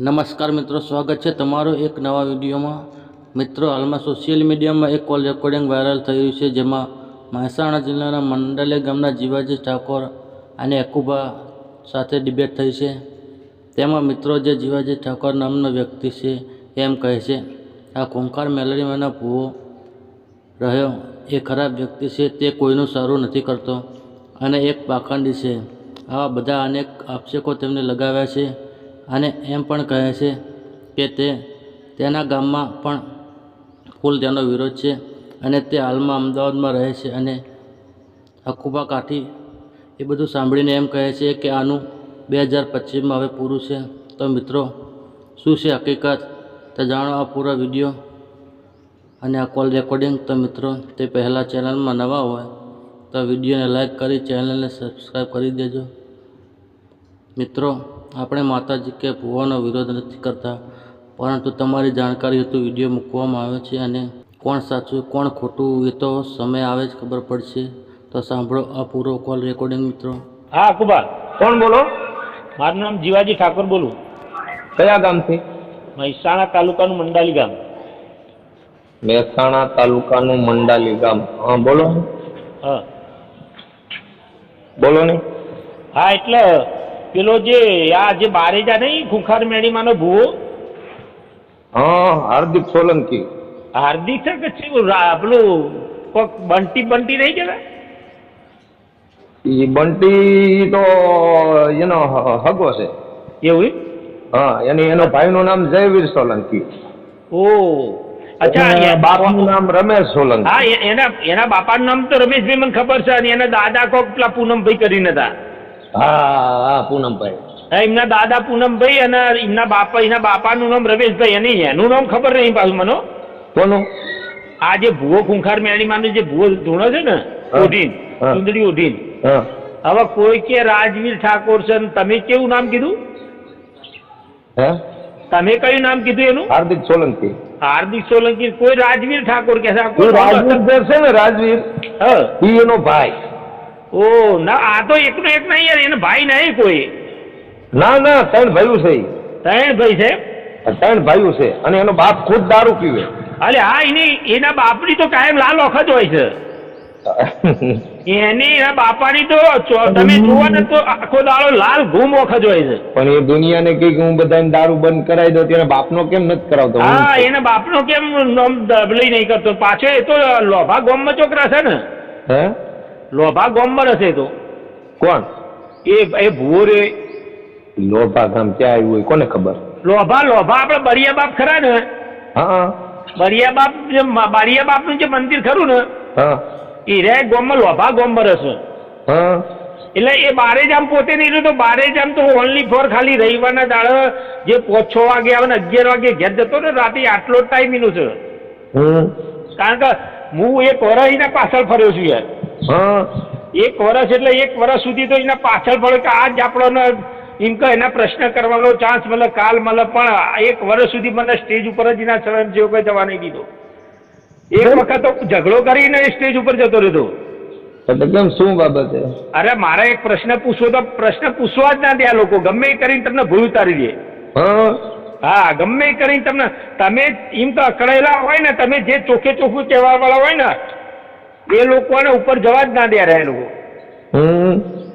નમસ્કાર મિત્રો, સ્વાગત છે તમારો એક નવા વિડીયોમાં. મિત્રો, હાલમાં સોશિયલ મીડિયામાં એક કોલ રેકોર્ડિંગ વાયરલ રહ્યું છે, જેમાં મહેસાણા જિલ્લાના મંડલે ગામના જીવાજી ઠાકોર અને એકુબા સાથે ડિબેટ થઈ છે. તેમાં મિત્રો, જે જીવાજી ઠાકોર નામનો વ્યક્તિ છે, એમ કહે છે, આ ખૂંખાર મેલેરિયાના ભૂવો રહ્યો. એ ખરાબ વ્યક્તિ છે, તે કોઈનું સારું નથી કરતો. અને એક પાખંડી છે. આવા બધા અનેક આક્ષેપો તેમને લગાવ્યા છે. અને એમ પણ કહે છે કે તે તેના ગામમાં પણ ફૂલ તેનો વિરોધ છે અને તે હાલમાં અમદાવાદમાં રહે છે અને હકુબા કાઠી એ બધું સાંભળીને એમ કહે છે કે આનું બે હજાર પચીસમાં હવે પૂરું છે. તો મિત્રો, શું છે હકીકત? તે જાણો આ પૂરો વીડિયો અને આ કોલ રેકોર્ડિંગ તો મિત્રો, તે પહેલાં ચેનલમાં નવા હોય તો વિડીયોને લાઈક કરી ચેનલને સબસ્ક્રાઈબ કરી દેજો. મિત્રો આપણે માતાજી કે ભુવાનો વિરોધ નથી કરતા પરંતુ તમારી જાણકારી હેતુ વીડિયો મૂકવામાં આવે છે અને કોણ સાચું કોણ ખોટું એ તો સમય આવે જ ખબર પડશે. તો સાંભળો આ પૂરો કોલ રેકોર્ડિંગ મિત્રો. હા કુબાર. કોણ બોલો? મારું નામ જીવાજી ઠાકોર બોલું. કયા ગામથી? મહેસાણા તાલુકાનું મંડાલી ગામ. મહેસાણા તાલુકાનું મંડાલી ગામ. હા બોલો. હા. બોલો ને. હા એટલે પેલો જે આ જે બારેજા નહીં ખુખાર મેળીમાંનો ભૂવો હા હાર્દિક સોલંકી. હાર્દિક છે કે પેલું કોક બંટી બંટી નહીં ગયા એ બંટી તો એનો હગો છે. એવું હા એની એનો ભાઈનું નામ જયવીર સોલંકી. ઓ અચ્છા બાપનું નામ રમેશ સોલંકી. હા એના એના બાપાનું નામ તો રમેશભાઈ મને ખબર છે અને એના દાદા કોક પેલા પૂનમભાઈ કરીને હતા. હા હા પૂનમભાઈ. એમના દાદા પૂનમભાઈ અને એમના બાપા એના બાપાનું નામ રમેશભાઈ અને એનું નામ ખબર નહીં પાછું મને. કોનું? આ જે ભૂવો ખૂંખાર મેળીમાંનો જે ભૂવો ધૂણો છે ને ઓઢીન સુંદરી ઓઢીન હવે કોઈ કે રાજવીર ઠાકોર છે તમે કેવું નામ કીધું? હે? તમે કયું નામ કીધું એનું? હાર્દિક સોલંકી. હાર્દિક સોલંકી. કોઈ રાજવીર ઠાકોર કે રાજવીર છે ને રાજવીર હા. એનો ભાઈ. ઓ ના આ તો એકનો એક નહીં યાર એનો ભાઈ નહીં કોઈ. ના ના ત્રણ ભાઈઓ છે. ત્રણ ભાઈ છે? ત્રણ ભાઈઓ છે અને એનો બાપ ખુદ દારૂ પીવે. અરે હા એની એના બાપની તો કાયમ લાલ વખત હોય છે. એની એના બાપાની તો તમે જુઓ ને તો આખો દાડો લાલ ઘૂમ વખત હોય છે. પણ એ દુનિયાને કહી કે હું બધાને દારૂ બંધ કરાવી દઉં ત્યારે બાપનો કેમ નથી કરાવતો? હા એના બાપનો કેમ નામ દબલી નહીં કરતો? પાછો એ તો લોભા ગોમમાં છોકરા છે ને. હે? લોભા ગોમમાં હશે તો. કોણ? એ એ ભૂવો રે. લોભા ગામ ક્યાં આવ્યું હોય? કોને ખબર? લોભા લોભા આપણે બરિયા બાપ ખરા ને? હા બરિયા બાપ જે બારિયા બારિયા બાપનું જે મંદિર ખરું ને હા. એ રે ગોમમાં લોભા ગોમમાં હશે. હા. એટલે એ બારે જામ પોતે નહીં રહ્યું તો બારે જામ તો ઓનલી ફોર ખાલી રવિવારના દાડે જે છ વાગે આવે ને અગિયાર વાગે ઘેર જતો ને રાતે આટલો જ ટાઈમ એનું છે. કારણ કે હું એક વરહીના પાછળ ફર્યો છું યાર. હા. એક વર્ષ એટલે એક વર્ષ સુધી તો એના પાછળ પડે કે આજ આપણો એમ કે એના પ્રશ્ન કરવાનો ચાન્સ મળે કાલ મળે પણ એક વર્ષ સુધી મને સ્ટેજ ઉપર જ એના ચરણ જેવો નહીં દીધો. એક વખત તો ઝઘડો કરીને સ્ટેજ ઉપર જતો રહ્યો એકદમ શું બાબત છે? અરે મારે એક પ્રશ્ન પૂછવો તો પ્રશ્ન પૂછવા જ ના દે આ લોકો. ગમે એ કરીને તમને ભૂલ ઉતારી દે. હા. હા ગમે કરીને તમને તમે એમ તો અકળાયેલા હોય ને તમે જે ચોખ્ખે ચોખ્ખું કહેવા વાળા હોય ને એ લોકોને ઉપર જવા જ ના દે રહ્યા એ લોકો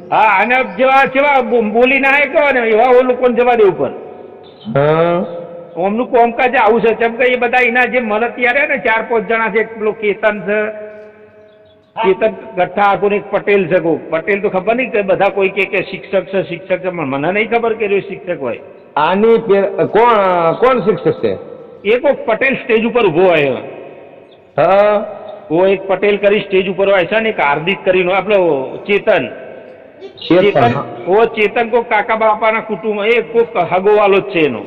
હા અને જેવા જેવા બોલી ના કહો ને એવા ઓ લોકોને જવા દે ઉપર. ઓમનું કોમકાજ આવું છે. કેમ કે એ બધા એના જે મન રહ્યા ને ચાર પાંચ જણા છે એક પેલો કેતન છે કેતન ગઠ્ઠા આખું એક પટેલ છે કોઈ. પટેલ તો ખબર નહીં કે બધા કોઈ કે કે શિક્ષક છે શિક્ષક છે પણ મને નહીં ખબર કે એ શિક્ષક હોય. આની કોણ કોણ શિક્ષક છે? એ કોક પટેલ સ્ટેજ ઉપર ઊભો હોય. હા. ઓ એક પટેલ કરી સ્ટેજ ઉપર હોય છે ને એક હાર્દિક કરીને આપણો ચેતન. ચેતન ઓ ચેતન કોક કાકા બાપાના કુટુંબ એ કોક હગોવાલો જ છે એનો.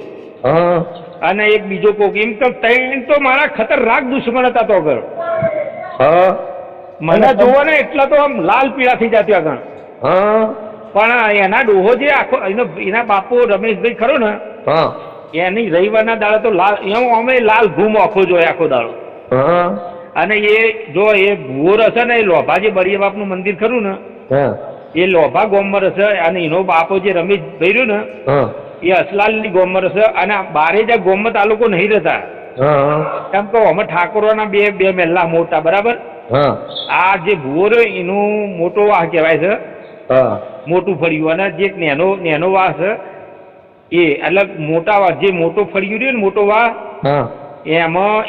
અને એક બીજો કોક એમ તો ત્રણ તો મારા ખતરનાક દુશ્મન હતા તો આગળ મને જોવો ને એટલા તો આમ લાલ પીળા થઈ જતી આગળ હા. પણ એના ડોહો જે આખો એનો એના બાપુ રમેશભાઈ ખરો ને હા. એની રવિવારના દાડા તો લાલ એમ અમે લાલ ઘૂમ આખો જોયો આખો દાડો. હા. અને એ જો એ ભૂર હશે ને એ લોભા જે બળિયા બાપનું મંદિર ખરું ને એ લોભા ગોમર હશે અને એનો બાપો જે રમેશ ભર્યું ને એ એ અસલાલની ગોમર હશે અને બારે બારેજા ગોમત આ લોકો નહીં રહેતા. કેમ કે અમે ઠાકોરોના બે બે મહેલા મોટા બરાબર? હા. આ જે ભૂર એનું મોટો વાહ કહેવાય છે. મોટું ફળિયું અને જે નેનો નેનો વાહ છે એ એટલે મોટા વાહ જે મોટો ફળિયું રહ્યું ને મોટો વાહ એમાં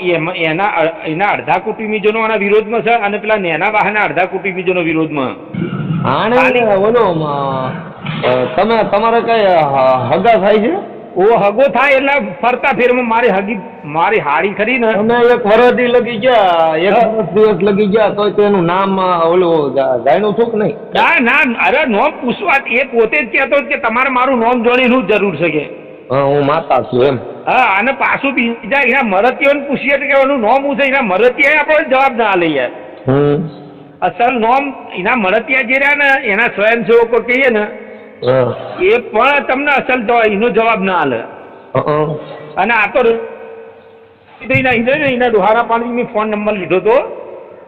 એના એના અડધા કુટુંબીજનો આના વિરોધમાં છે અને પેલા નેના વાહના અડધા કુટુંબીજનો વિરોધમાં. આને ઓલો તમે તમારે કઈ હગા થાય છે? ઓ હગો થાય એટલે ફરતા ફેરમાં મારી હગી મારી હાડી ખરી ને. તમે એક વરદી લગી ગયા એક દિવસ લગી ગયા તો તેનું નામ ઓલું જાણ્યું છું કે નહીં. ના ના અરે નોમ પૂછવા એ પોતે જ કહેતો હતો કે તમારે મારું નોમ જોડીનું જ જરૂર છે કે. હા માતા છું એમ. હા અને પાછું બીજા એના મરતીઓને પૂછીએ કે એનું નોમ હું છે? એના મરતીએ આપણે જવાબ ના લઈએ અસલ નોમ એના મરતિયા જે રહ્યા ને એના સ્વયંસેવકો કહીએ ને એ પણ તમને અસલ તો એનો જવાબ ના આલે અને આ તો એના એના એના ડોહારા પાણી મેં ફોન નંબર લીધો હતો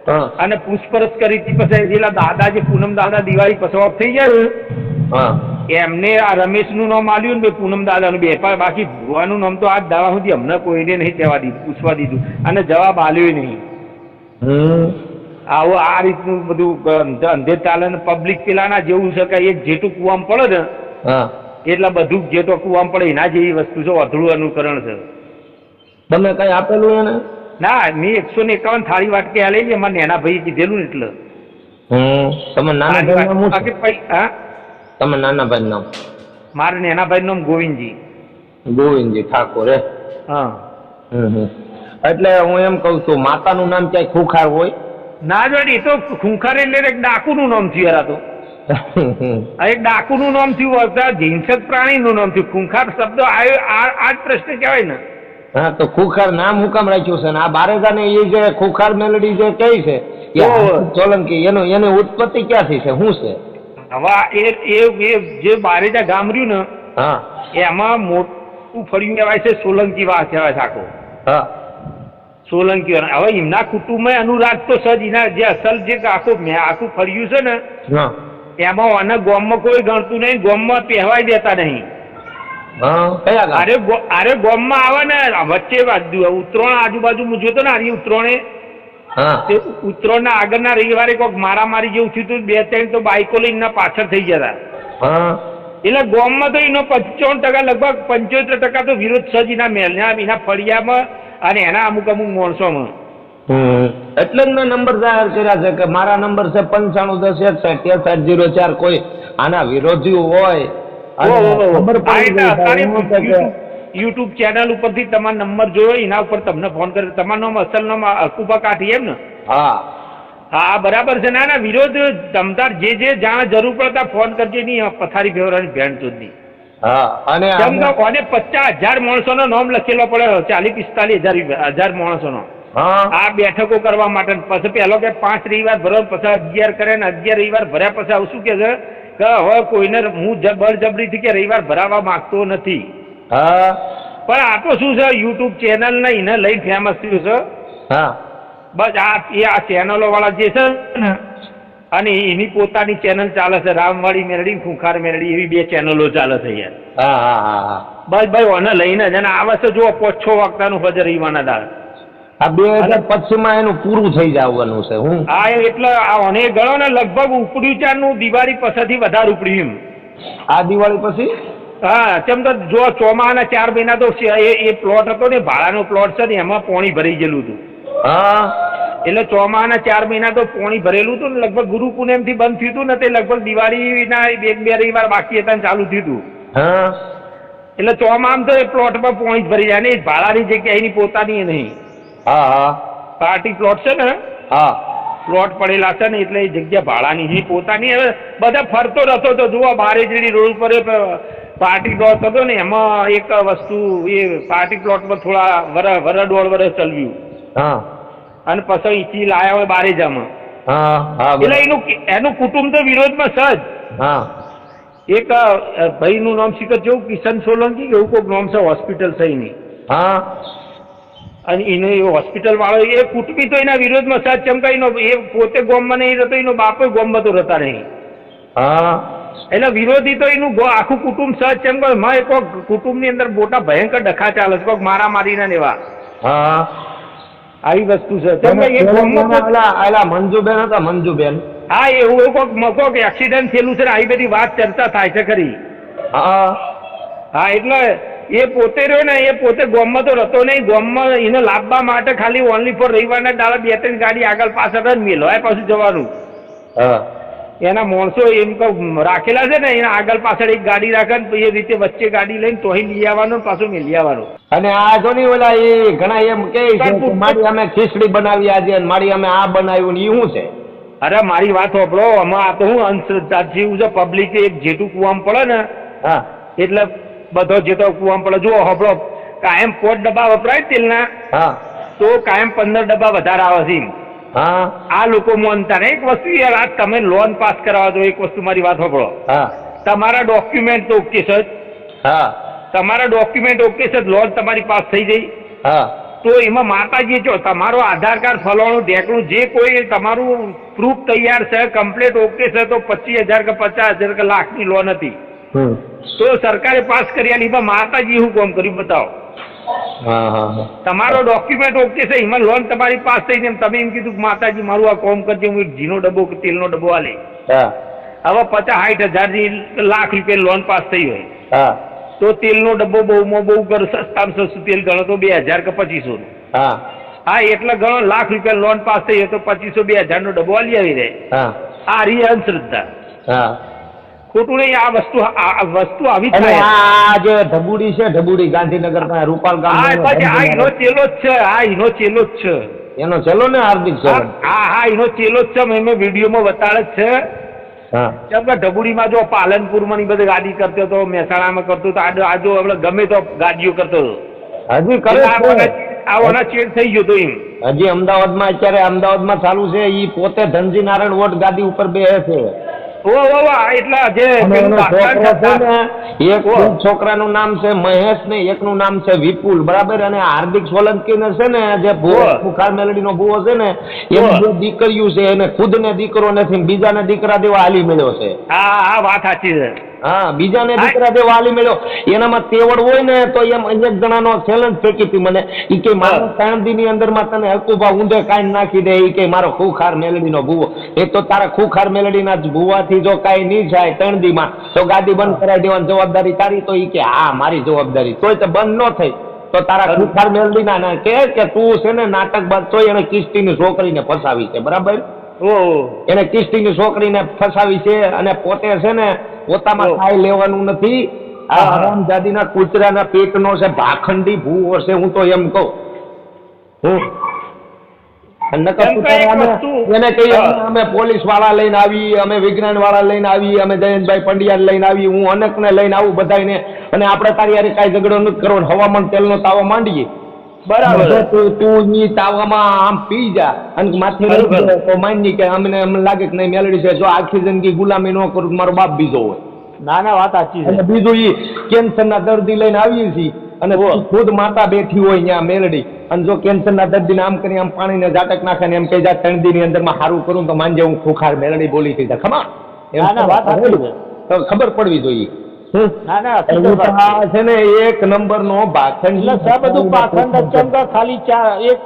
હા. અને પૂછપરછ કરી હતી પછી પેલા દાદા જે પૂનમ દાદા દિવાળી પછી ઓફ થઈ ગયા હા. એમને આ રમેશનું નામ આલ્યું ને પૂનમ દાદાનું બે પણ બાકી ભુવાનું નામ તો આ દાવા સુધી અમને કોઈને નહીં કહેવા દીધું પૂછવા દીધું. અને જવાબ આલ્યો નહીં. આવું આ રીતનું બધું અંધે ચાલે ને પબ્લિક પેલાના જેવું છે કે એક જેટું કુવામાં પડે ને એટલા બધું જેટો કુવામ પડે એના જેવી વસ્તુ છે અધૂરું અનુકરણ છે. તમે કઈ આપેલું એને? ના મેં એકસો ને એકાવન થાળી વાટકી આલેલી એમાં નેના ભાઈ કીધેલું ને એટલે. હમ. તમે નાના તમે નાના ભાઈ નામ? મારે નાના ભાઈ નામ ગોવિંદજી. ગોવિંદજી ઠાકોર હે? હા. એટલે હું એમ કહું છું માતાનું નામ ક્યાંય ખુખાર હોય? ના જોડી તો ખૂંખાર એટલે એક ડાકુનું નામ થયું યાર આ તો એક ડાકુનું નામ થયું અથવા હિંસક પ્રાણીનું નામ થયું. ખૂંખાર શબ્દ આ જ પ્રશ્ન કહેવાય ને. હા તો ખુખાર નામ હું કામ રાખ્યું છે ને? આ બારેજા ને એ જે ખુખાર મેલડી જે કહી છે. સોલંકી એનું એની ઉત્પત્તિ ક્યાંથી છે? શું છે? હવે એ એ જે બારેજા ગામ રહ્યું ને હા. એમાં મોટું ફળિયું કહેવાય છે સોલંકી વાસ કહેવાય છે આખો. હા. સોલંકી. હવે એમના કુટુંબમાં અનુરાગ તો સજ. એના જે અસલ જે આખું મેં આખું ફળિયું છે ને હા. એમાં આને ગોમમાં કોઈ ગણતું નહીં ગોમમાં પહેવાય દેતા નહીં. હા અરે અરે ગોમમાં આવે ને વચ્ચે બાજુ ઉત્તરોણ આજુબાજુ હું જોતો ને આ ઉત્તરોણે તે ઉત્તરોણના આગળના રવિવારે કોઈક મારામારી જેવું થયું હતું બે ત્રણ તો બાઇકો લઈને પાછળ થઈ ગયા હતા. હા. એટલે ગોમમાં તો એનો પંચાવન ટકા લગભગ પંચોતેર ટકા તો વિરોધ સજ એના મેલના એના ફળિયામાં અને એના અમુક અમુક માણસોમાં. હમ. એટલે જ મેં નંબર જાહેર કર્યા છે કે મારા નંબર છે પંચાણું દસ એકસઠ ત્રેસઠ જીરો ચાર કોઈ આના વિરોધી હોય. YouTube ચેનલ ઉપરથી તમારો નંબર જોયો એના ઉપર તમને ફોન કર્યો. તમારું નામ અસલ નામ અકુબા કાઠી એમ ને? હા. હા બરાબર છે. ના ના વિરોધ તમતાર જે જે જાણ જરૂર પડતા ફોન કરજે નહીં પથારી ફેરવાની ભેણ સુધી હા અને કોને પચાસ હજાર માણસોનો નામ લખેલો પડે ચાલીસ પિસ્તાલીસ હજાર હજાર માણસોનો. નો આ બેઠકો કરવા માટે પછી પેલો કે પાંચ રવિવાર ભરો પછી અગિયાર કરે ને અગિયાર રવિવાર ભર્યા પછી આવું શું કે છે? કે હવે કોઈને હું બળજબરીથી કે રવિવાર ભરાવા માંગતો નથી. હા. પણ આ તો શું છે યુટ્યુબ ચેનલ ને એને લઈને ફેમસ થયું છે? હા. બસ આ એ આ ચેનલો વાળા જે છે ને અને એની પોતાની ચેનલ ચાલે છે રામવાડી મેરડી ને ખુંખાર મેરડી એવી બે ચેનલો ચાલે છે યાર હા હા હા હા. બસ ભાઈ ઓને લઈને જ. અને આ વર્ષે જો પોછો વાગતાનું હજર ઈવાના દાળ. આ બે હજાર પચીસમાં એનું પૂરું થઈ જવાનું છે હું. આ એટલે આ ઓને ગણો ને લગભગ ઉપડ્યું ચારનું દિવાળી પછીથી વધારે ઉપડ્યું આ દિવાળી પછી? હા કેમ તો જો ચોમાના ચાર મહિના તો એ એ પ્લોટ હતો ને ભાડાનો પ્લોટ છે ને એમાં પોણી ભરાઈ ગયેલું હતું. હા. એટલે ચોમાના ચાર મહિના તો પોણી ભરેલું હતું ને લગભગ ગુરુ પૂનમથી બંધ થયું હતું ને તે લગભગ દિવાળીના એક બે રવિવાર બાકી હતા ને ચાલુ થયું હતું. હા. એટલે ચોમામ તો એ પ્લોટમાં પોણી જ ભરી જાય ને ભાડાની જગ્યા એની પોતાની નહીં. હા હા. પાર્ટી પ્લોટ છે ને હા? પ્લોટ પડેલા છે ને એટલે એ જગ્યા ભાડાની છે પોતાની. હવે બધા ફરતો રહેતો તો જુઓ બારેજડી રોડ ઉપર પાર્ટી પ્લોટ હતો ને એમાં એક વસ્તુ એ પાર્ટી પ્લોટમાં થોડા વર વર દોઢ વર્ષ ચલવ્યું હા. અને પછી અહીંથી લાયા હોય બારેજામાં. હા હા એટલે એનું એનું કુટુંબ તો વિરોધમાં સજ હા. એક ભાઈનું નામ શીખર જેવું કિશન સોલંકી કે એવું કોઈક નામ છે હોસ્પિટલ થઈ નહીં હા. અને એને એ હોસ્પિટલ વાળો એ કુટુંબી તો એના વિરોધમાં સજ જ. ચમકા એ પોતે ગોમમાં નહીં રહેતો એનો બાપો ગોમમાં તો રહેતા નહીં. હા. એટલે વિરોધી તો એનું આખું કુટુંબ સહજ છે એમ કહો. મેં કોઈક કુટુંબની અંદર મોટા ભયંકર ડખા ચાલે છે. કોઈક મારા મારી ને એવા. હા. આવી વસ્તુ છે. એ મંજુબેન હતા મંજુબેન. હા એવું કોઈક કોઈક એક્સિડન્ટ થયેલું છે આવી બધી વાત ચર્ચા થાય છે ખરી. હા. હા એટલે એ પોતે રહ્યો ને એ પોતે ગોમમાં તો રહેતો નહીં. ગોમમાં એને લાભવા માટે ખાલી ઓનલી ફોર રવિવારના ડાળા બે ત્રણ ગાડી આગળ પાછળ જ મેલવાય પાછું જવાનું. હા. એના માણસો એમ કહું રાખેલા છે ને એના આગળ પાછળ એક ગાડી રાખે ને એ રીતે વચ્ચે ગાડી લઈને તોહી લઈ આવવાનો પાછું મેં લઈ આવવાનો. અને આ જો નહીં ઓલા એ ઘણા એમ કે મારી અમે ખીચડી બનાવી આજે મારી અમે આ બનાવ્યું ને એ શું છે? અરે મારી વાત સાંભળો આમાં આ તો હું અંધશ્રદ્ધા જેવું છે પબ્લિક એક જેટલું કુવામાં પડે ને હા. એટલે બધો જેટલો કુવામ પડે જુઓ સાંભળો કાયમ પોટ ડબ્બા વપરાય તેલના હા. તો કાયમ પંદર ડબ્બા વધારે આવે છે. હા. આ લોકો માનતા એક વસ્તુ યાર આ તમે લોન પાસ કરાવવા દો એક વસ્તુ મારી વાત સાંભળો. હા. તમારા ડોક્યુમેન્ટ તો ઓકે છે હા. તમારા ડોક્યુમેન્ટ ઓકે છે લોન તમારી પાસ થઈ જઈ હા. તો એમાં માતાજી જો તમારો આધાર કાર્ડ ફલાણું ઢેકણું જે કોઈ તમારું પ્રૂફ તૈયાર છે કમ્પ્લેટ ઓકે છે તો પચીસ હજાર કે પચાસ હજાર કે લાખની લોન હતી. તો સરકારે પાસ કરી આલી એમાં માતાજી શું કામ કર્યું બતાવો. તમારો ડોક્યુમેન્ટ ઓકે છે એમાં લોન તમારી પાસ થઈ ને તમે એમ કીધું માતાજી મારું આ કોમ કરજે હું એક જીનો ડબ્બો કે તેલનો ડબ્બો આલે હવે પચાસ સાઠ હજારની લાખ રૂપિયા લોન પાસ થઈ હોય. હા. તો તેલનો ડબ્બો બહુમાં બહુ કરો સસ્તામાં સસ્તું તેલ ગણો તો બે હજાર કે પચીસો હા. હા એટલે ગણો લાખ રૂપિયા લોન પાસ થઈ હોય તો પચીસો બે હજાર નો ડબ્બો આલી આવી રહે. હા. આ રી અંધશ્રદ્ધા. હા. ખોટું નહીં આ વસ્તુ આ વસ્તુ આવી થાય આ જે ઢબુડી છે ઢબુડી ગાંધીનગર પાસે રૂપાલ ગામ આ એનો ચેલો જ છે આ એનો ચેલો જ છે. એનો ચેલો ને હાર્દિક હા હા હા, એનો ચેલો જ છે મેં વિડીયોમાં બતાડે છે. હા. ઢબુડીમાં જો પાલનપુરમાં ની બધી ગાડી કરતો હતો મહેસાણામાં કરતો હતો આ જો આપણે ગમે તો ગાડીઓ કરતો હતો. હજી કરે એટલે આ છે. વના- આ ચેડ થઈ ગયો તો એમ. હજી અમદાવાદમાં અત્યારે અમદાવાદમાં ચાલુ છે ઈ પોતે ધનજી નારાયણ વોટ ગાદી ઉપર બેસે છે. આ ને એક. છોકરાનું નામ છે મહેશ ને એકનું નામ છે વિપુલ બરાબર અને હાર્દિક સોલંકી ને છે ને જે ઓહ. મેલડી નો ભૂવો છે ને. એની દીકરીયું છે એને ખુદ ને દીકરો નથી બીજાને દીકરા દેવા હાલી મળ્યો છે હા હા વાત સાચી છે હા બીજાને. દીકરા જે વાલી મળ્યો. એનામાં તેવડ હોય ને તો એમ એક જણાનો ચેલેન્જ ફેંકી હતી મને. એ કે મારો સાંધી ની અંદરમાં તને હકુભા ઊંધે કાંઈ નાખી દે. એ કે મારો ખુખાર મેલડી નો ભૂવો. એ તો તારા ખુખાર મેલડી ના ભૂવાથી જો કાંઈ નહીં જાય તણદી માં તો ગાદી બંધ કરાવી દેવાની જવાબદારી તારી? તો એ કે હા મારી જવાબદારી. તોય તો બંધ ન થઈ. તો તારા ખુખાર મેલડી ના ના કે કે તું છે ને નાટક બાદ તોય એને છોકરી છોકરીને ફસાવી છે. બરાબર? એને કિસ્તી ની છોકરી છોકરીને ફસાવી છે અને પોતે છે ને પોતામાં ખાઈ લેવાનું નથી. આ. હરામજાદીના કૂતરાના પેટનો છે ભાખંડી ભૂવો છે હું તો એમ કહું. એને કહીએ અમે- પોલીસવાળા લઈને આવી અમે વિજ્ઞાન વાળા લઈને આવી અમે જયંતભાઈ પંડ્યા લઈને આવી હું અનેકને લઈને આવું બધાને અને આપણે તારી હારે કાંઈ ઝઘડો નથી કરવો ને હવામાન તેલનો તાવો માંડીએ. બરાબર. તું તું ઈ તાવામાં આમ પી જા. અને માથે માની કે અમને એમ લાગે કે નહીં મેલડી છે. જો આખી જિંદગી ગુલામી નો કરું મારો બાપ બીજો હોય. ના ના વાત સાચી છે. બીજું ઈ કેન્સરના દર્દી લઈને આવીએ છીએ. અને. ખુદ માતા બેઠી હોય ત્યાં મેલડી. અને જો કેન્સર ના દર્દીને આમ કરી આમ પાણીને જાતક નાખે ને એમ કહી જા ત્રણ દી ની અંદરમાં સારું કરું તો માનજે હું ખુખાર મેલડી બોલી થઈ જાય ખમા. ના, ના, ખબર પડવી જોઈએ. છે ને એક નંબર નો પાખંડ બધું પાખંડ ખાલી ચાર એક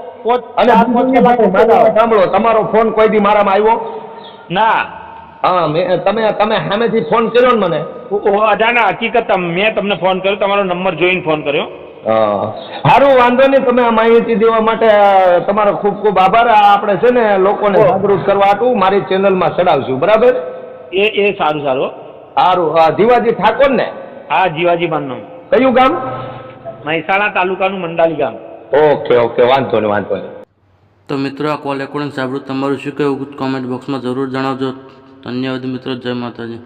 સાંભળો તમારો ફોન કોઈ દી મારામાં આવ્યો? ના. હા મેં તમે તમે સામેથી ફોન કર્યો ને મને? અજાના હકીકત મેં તમને ફોન કર્યો તમારો નંબર જોઈને ફોન કર્યો. સારું વાંધો નહીં તમે આ માહિતી દેવા માટે તમારો ખૂબ ખૂબ આભાર. આપણે છે ને લોકોને. જાગૃત કરવા હતું મારી ચેનલમાં ચડાવશું બરાબર? એ એ સારું સારું. સારું અ, ધીવાજી ઠાકોર ને હા જીવાજી માનનું કયું ગામ? મહેસાણા તાલુકાનું મંડાલી ગામ. ઓકે ઓકે વાંધો નહીં વાંધો નહીં. તો મિત્રો આ કોલ રેકોર્ડિંગ સાંભળ્યું તમારું શું કહેવું? કોમેન્ટ બોક્સમાં જરૂર જણાવજો. ધન્યવાદ મિત્રો જય માતાજી.